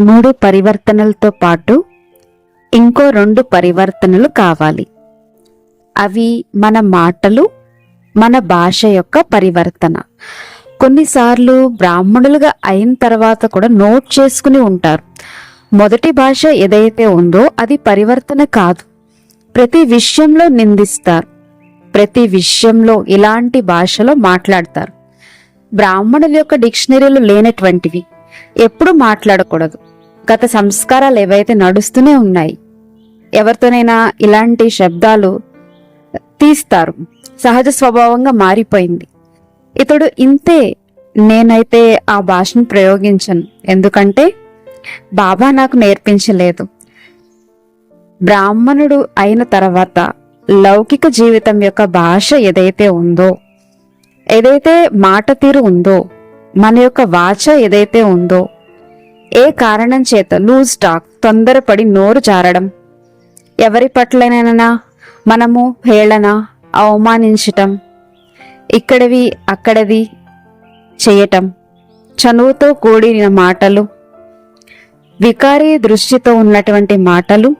మూడు పరివర్తనలతో పాటు ఇంకో రెండు పరివర్తనలు కావాలి. అవి మన మాటలు మన భాష యొక్క పరివర్తన. కొన్నిసార్లు బ్రాహ్మణులుగా అయిన తర్వాత కూడా నోట్ చేసుకుని ఉంటారు. మొదటి భాష ఏదైతే ఉందో అది పరివర్తన కాదు. ప్రతి విషయంలో నిందిస్తారు. ప్రతి విషయంలో ఇలాంటి భాషలో మాట్లాడతారు. బ్రాహ్మణుల యొక్క డిక్షనరీలు లేనటువంటివి. ఎప్పుడు మాట్లాడకూడదు. గత సంస్కారాలు ఏవైతే నడుస్తూనే ఉన్నాయి ఎవరితోనైనా ఇలాంటి శబ్దాలు తీస్తారు. సహజ స్వభావంగా మారిపోయింది. ఇతడు ఇంతే నేనైతే ఆ భాషను ప్రయోగించను. ఎందుకంటే బాబా నాకు నేర్పించలేదు. బ్రాహ్మణుడు అయిన తర్వాత లౌకిక జీవితం యొక్క భాష ఏదైతే ఉందో ఏదైతే మాట తీరు ఉందో మన యొక్క వాచ ఏదైతే ఉందో ఏ కారణం చేత లూజ్ టాక్ తొందరపడి నోరు జారడం? ఎవరి పట్లనైనా మనము హేళన అవమానించటం ఇక్కడవి అక్కడవి చేయటం చనువుతో కూడిన మాటలు వికారీ దృష్టితో ఉన్నటువంటి మాటలు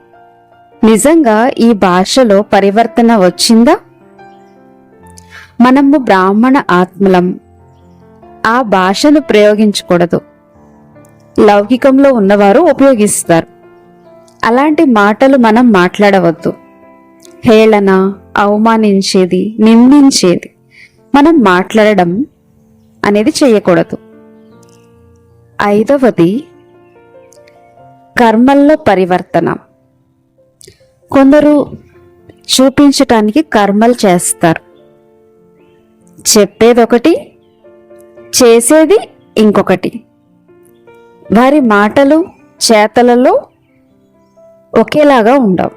నిజంగా ఈ భాషలో పరివర్తన వచ్చిందా? మనము బ్రాహ్మణ ఆత్మలం ఆ భాషను ప్రయోగించకూడదు. లౌకికంలో ఉన్నవారు ఉపయోగిస్తారు. అలాంటి మాటలు మనం మాట్లాడవద్దు. హేళన అవమానించేది నిందించేది మనం మాట్లాడడం అనేది చేయకూడదు. ఐదవది కర్మల్లో పరివర్తన. కొందరు చూపించటానికి కర్మలు చేస్తారు. చెప్పేదొకటి చేసేది ఇంకొకటి. వారి మాటలు చేతలలో ఒకేలాగా ఉండవు.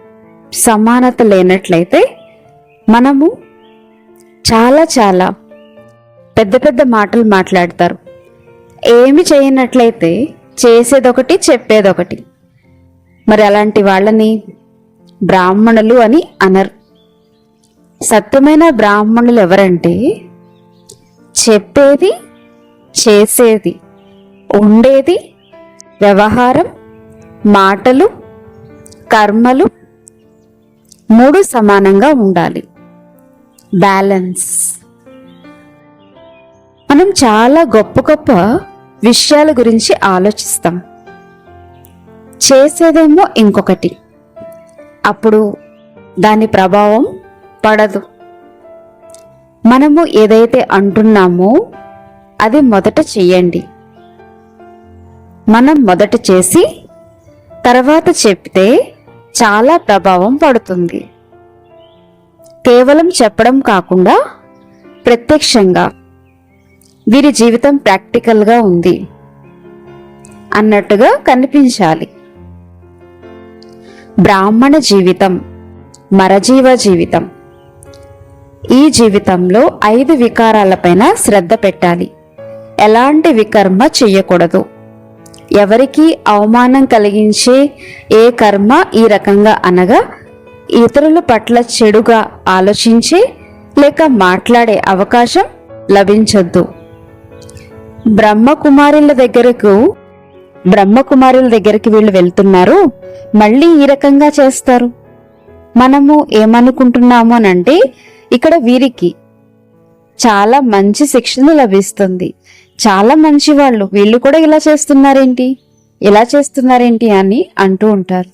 సమానత లేనట్లయితే మనము చాలా చాలా పెద్ద పెద్ద మాటలు మాట్లాడతారు. ఏమి చేయనట్లయితే చేసేదొకటి చెప్పేదొకటి. మరి అలాంటి వాళ్ళని బ్రాహ్మణులు అని అనరు. సత్యమైన బ్రాహ్మణులు ఎవరంటే చెప్పేది చేసేది ఉండేది వ్యవహారం మాటలు కర్మలు మూడు సమానంగా ఉండాలి. బ్యాలెన్స్ మనం చాలా గొప్ప గొప్ప విషయాల గురించి ఆలోచిస్తాం. చేసేదేమో ఇంకొకటి. అప్పుడు దాని ప్రభావం పడదు. మనము ఏదైతే అంటున్నామో అది మొదట చెయ్యండి. మనం మొదట చేసి తర్వాత చెప్తే చాలా ప్రభావం పడుతుంది. కేవలం చెప్పడం కాకుండా ప్రత్యక్షంగా వీరి జీవితం ప్రాక్టికల్గా ఉంది అన్నట్టుగా కనిపించాలి. బ్రాహ్మణ జీవితం మరజీవ జీవితం. ఈ జీవితంలో ఐదు వికారాలపైన శ్రద్ధ పెట్టాలి. ఎలాంటి వికర్మ చెయ్యకూడదు ఎవరికి అవమానం కలిగించే ఏ కర్మ ఈ రకంగా అనగా ఇతరుల పట్ల చెడుగా ఆలోచించే లేక మాట్లాడే అవకాశం లభించొద్దు. బ్రహ్మకుమారుల దగ్గరకు బ్రహ్మకుమారుల దగ్గరికి వీళ్ళు వెళ్తున్నారు మళ్ళీ ఈ రకంగా చేస్తారు. మనము ఏమనుకుంటున్నాము అని అంటే ఇక్కడ వీరికి చాలా మంచి శిక్షణ లభిస్తుంది. చాలా మంచి వాళ్ళు వీళ్ళు కూడా ఇలా చేస్తున్నారేంటి? ఇలా చేస్తున్నారేంటి అని అంటూ ఉంటారు.